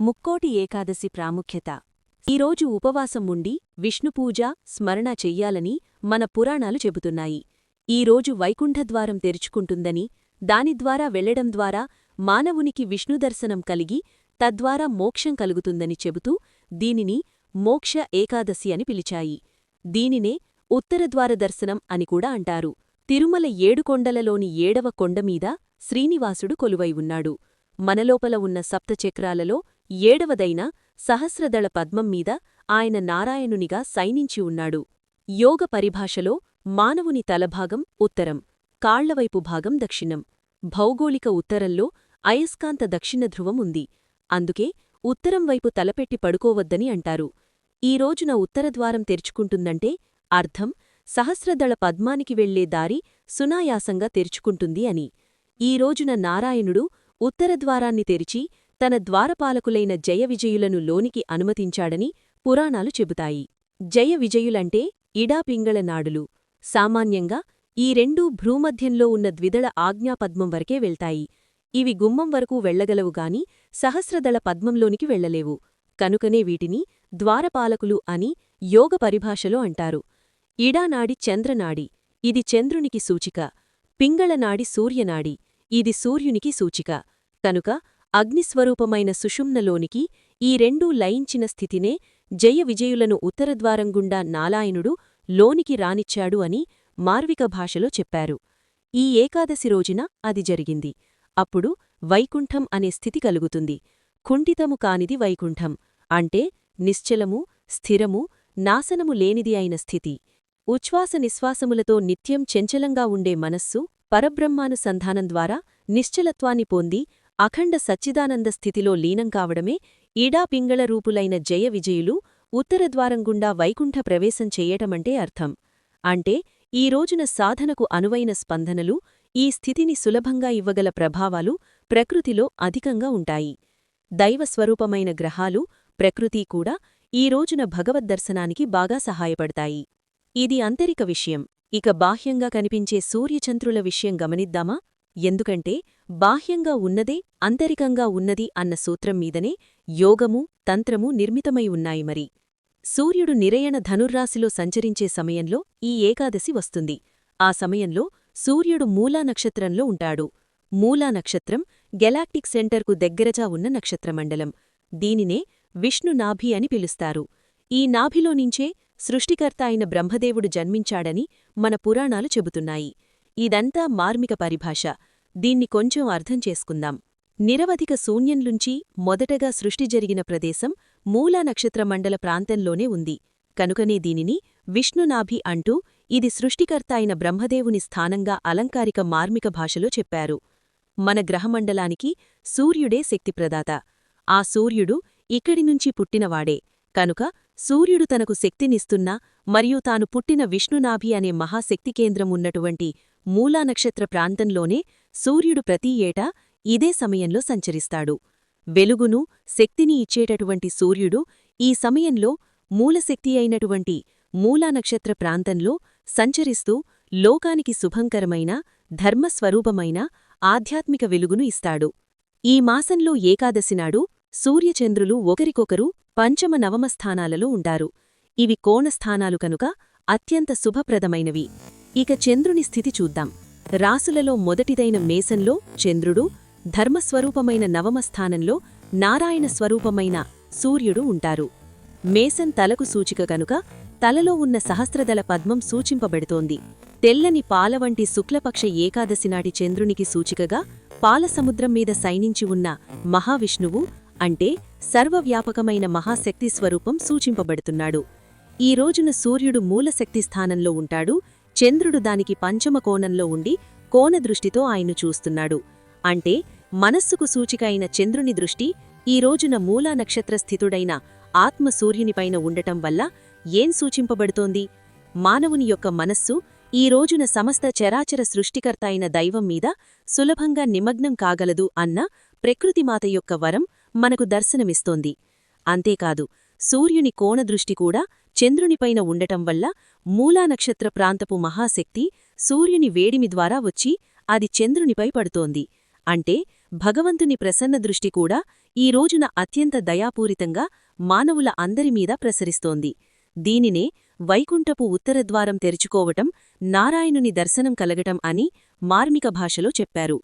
ముక్కోటి ఏకాదశి ప్రాముఖ్యత. ఈరోజు ఉపవాసం ఉండి విష్ణుపూజ స్మరణ చెయ్యాలని మన పురాణాలు చెబుతున్నాయి. ఈరోజు వైకుంఠద్వారం తెరుచుకుంటుందని దానిద్వారా వెళ్ళడం ద్వారా మానవునికి విష్ణుదర్శనం కలిగి తద్వారా మోక్షం కలుగుతుందని చెబుతూ దీనిని మోక్ష ఏకాదశి అని పిలిచాయి. దీనినే ఉత్తరద్వార దర్శనం అని కూడా అంటారు. తిరుమల ఏడుకొండలలోని ఏడవ కొండమీద శ్రీనివాసుడు కొలువై ఉన్నాడు. మనలోపల ఉన్న సప్తచక్రాలలో ఏడవదైన సహస్రదళ పద్మం మీద ఆయన నారాయణునిగా సైనించి ఉన్నాడు. యోగ పరిభాషలో మానవుని తలభాగం ఉత్తరం కాళ్ళవైపు భాగం దక్షిణం. భౌగోళిక ఉత్తరంలో అయస్కాంత దక్షిణ ధ్రువం ఉంది. అందుకే ఉత్తరం వైపు తలపెట్టి పడుకోవద్దని అంటారు. ఈ రోజున ఉత్తరద్వారం తెరుచుకుంటుందంటే అర్థం సహస్రదళ పద్మానికి వెళ్ళే దారి సునాయాసంగా తెరుచుకుంటుంది అని. ఈ రోజున నారాయణుడు ఉత్తరద్వారాన్ని తెరిచి తన ద్వారపాలకులైన జయ విజయులను లోనికి అనుమతించాడని పురాణాలు చెబుతాయి. జయ విజయులంటే ఇడాపింగళ నాడులు. సామాన్యంగా ఈ రెండూ భ్రూమధ్యంలో ఉన్న ద్విదళ ఆజ్ఞాపద్మం వరకే వెళ్తాయి. ఇవి గుమ్మం వరకు వెళ్ళగలవుగాని సహస్రదళ పద్మంలోనికి వెళ్ళలేవు కనుకనే వీటిని ద్వారపాలకులు అని యోగ పరిభాషలో అంటారు. ఇడానాడి చంద్రనాడి. ఇది చంద్రునికి సూచిక. పింగళనాడి సూర్యనాడి. ఇది సూర్యునికి సూచిక. కనుక అగ్నిస్వరూపమైన సుషుమ్నలోనికి ఈ రెండూ లయించిన స్థితినే జయ విజయులను ఉత్తరద్వారంగుండా నాలాయనుడు లోనికి రానిచ్చాడు అని మార్విక భాషలో చెప్పారు. ఈ ఏకాదశి రోజున అది జరిగింది. అప్పుడు వైకుంఠం అనే స్థితి కలుగుతుంది. కుంఠితము కానిది వైకుంఠం. అంటే నిశ్చలము స్థిరము నాశనము లేనిది అయిన స్థితి. ఉచ్ఛ్వాస నిశ్వాసములతో నిత్యం చెంచలంగా ఉండే మనస్సు పరబ్రహ్మానుసంధానం ద్వారా నిశ్చలత్వాన్ని పొంది అఖండ సచ్చిదానంద స్థితిలో లీనం కావడమే ఈడాపింగళ రూపులైన జయ విజయులు ఉత్తరద్వారంగుండా వైకుంఠ ప్రవేశం చెయ్యటమంటే అర్థం. అంటే ఈ రోజున సాధనకు అనువైన స్పందనలు ఈ స్థితిని సులభంగా ఇవ్వగల ప్రభావాలు ప్రకృతిలో అధికంగా ఉంటాయి. దైవస్వరూపమైన గ్రహాలు ప్రకృతి కూడా ఈ రోజున భగవద్దర్శనానికి బాగా సహాయపడతాయి. ఇది అంతరిక విషయం. ఇక బాహ్యంగా కనిపించే సూర్యచంద్రుల విషయం గమనిద్దామా? ఎందుకంటే బాహ్యంగా ఉన్నదే అంతరికంగా ఉన్నది అన్న సూత్రం మీదనే యోగము తంత్రము నిర్మితమై ఉన్నాయి మరి. సూర్యుడు నిరయణ ధనుర్రాశిలో సంచరించే సమయంలో ఈ ఏకాదశి వస్తుంది. ఆ సమయంలో సూర్యుడు మూలా నక్షత్రంలో ఉంటాడు. మూలా నక్షత్రం గెలాక్టిక్ సెంటర్కు దగ్గరజా ఉన్న నక్షత్రమండలం. దీనినే విష్ణు నాభి అని పిలుస్తారు. ఈ నాభిలోనించే సృష్టికర్త అయిన బ్రహ్మదేవుడు జన్మించాడని మన పురాణాలు చెబుతున్నాయి. ఇదంతా మార్మిక పరిభాష. దీన్ని కొంచెం అర్థం చేసుకుందాం. నిరవధిక శూన్యంలుంచి మొదటగా సృష్టి జరిగిన ప్రదేశం మూలా నక్షత్ర మండల ప్రాంతంలోనే ఉంది. కనుకనే దీనిని విష్ణునాభి అంటూ ఇది సృష్టికర్త అయిన బ్రహ్మదేవుని స్థానంగా అలంకారిక మార్మిక భాషలో చెప్పారు. మన గ్రహమండలానికి సూర్యుడే శక్తిప్రదాత. ఆ సూర్యుడు ఇక్కడినుంచి పుట్టినవాడే. కనుక సూర్యుడు తనకు శక్తినిస్తున్న మరియు తాను పుట్టిన విష్ణునాభి అనే మహాశక్తి కేంద్రం ఉన్నటువంటి మూలా నక్షత్ర ప్రాంతంలోనే సూర్యుడు ప్రతి ఏటా ఇదే సమయంలో సంచరిస్తాడు. వెలుగును శక్తిని ఇచ్చేటటువంటి సూర్యుడు ఈ సమయంలో మూలశక్తి అయినటువంటి మూలా నక్షత్ర ప్రాంతంలో సంచరిస్తూ లోకానికి శుభంకరమైన ధర్మస్వరూపమైన ఆధ్యాత్మిక వెలుగును ఇస్తాడు. ఈ మాసంలో ఏకాదశినాడు సూర్యచంద్రులు ఒకరికొకరు పంచమ నవమ స్థానాలలో ఉంటారు. ఇవి కోణస్థానాలు కనుక అత్యంత శుభప్రదమైనవి. ఇక చంద్రుని స్థితి చూద్దాం. రాసులలో మొదటిదైన మేసంలో చంద్రుడు ధర్మస్వరూపమైన నవమ స్థానంలో నారాయణ స్వరూపమైన సూర్యుడు ఉంటారు. మేసన్ తలకు సూచిక కనుక తలలో ఉన్న సహస్రదళ పద్మం సూచింపబెడుతోంది. తెల్లని పాలవంటి శుక్లపక్ష ఏకాదశినాటి చంద్రునికి సూచికగా పాలసముద్రం మీద సైనించి ఉన్న మహావిష్ణువు అంటే సర్వవ్యాపకమైన మహాశక్తి స్వరూపం సూచింపబడుతున్నాడు. ఈ రోజున సూర్యుడు మూలశక్తి స్థానంలో ఉంటాడు. చంద్రుడు దానికి పంచమ కోణంలో ఉండి కోణదృష్టితో ఆయన్ను చూస్తున్నాడు. అంటే మనస్సుకు సూచిక అయిన చంద్రుని దృష్టి ఈ రోజున మూలా నక్షత్ర స్థితుడైన ఆత్మ సూర్యునిపైన ఉండటం వల్ల ఏం సూచింపబడుతోంది? మానవుని యొక్క మనస్సు ఈ రోజున సమస్త చరాచర సృష్టికర్త అయిన దైవం మీద సులభంగా నిమగ్నం కాగలదు అన్న ప్రకృతిమాత యొక్క వరం మనకు దర్శనమిస్తోంది. అంతేకాదు సూర్యుని కోణదృష్టి కూడా చంద్రునిపైన ఉండటం వల్ల మూలానక్షత్ర ప్రాంతపు మహాశక్తి సూర్యుని వేడిమి ద్వారా వచ్చి అది చంద్రునిపై పడుతోంది. అంటే భగవంతుని ప్రసన్న దృష్టి కూడా ఈ రోజున అత్యంత దయాపూరితంగా మానవుల అందరిమీద ప్రసరిస్తోంది. దీనినే వైకుంఠపు ఉత్తరద్వారం తెరుచుకోవటం నారాయణుని దర్శనం కలగటం అని మార్మిక భాషలో చెప్పారు.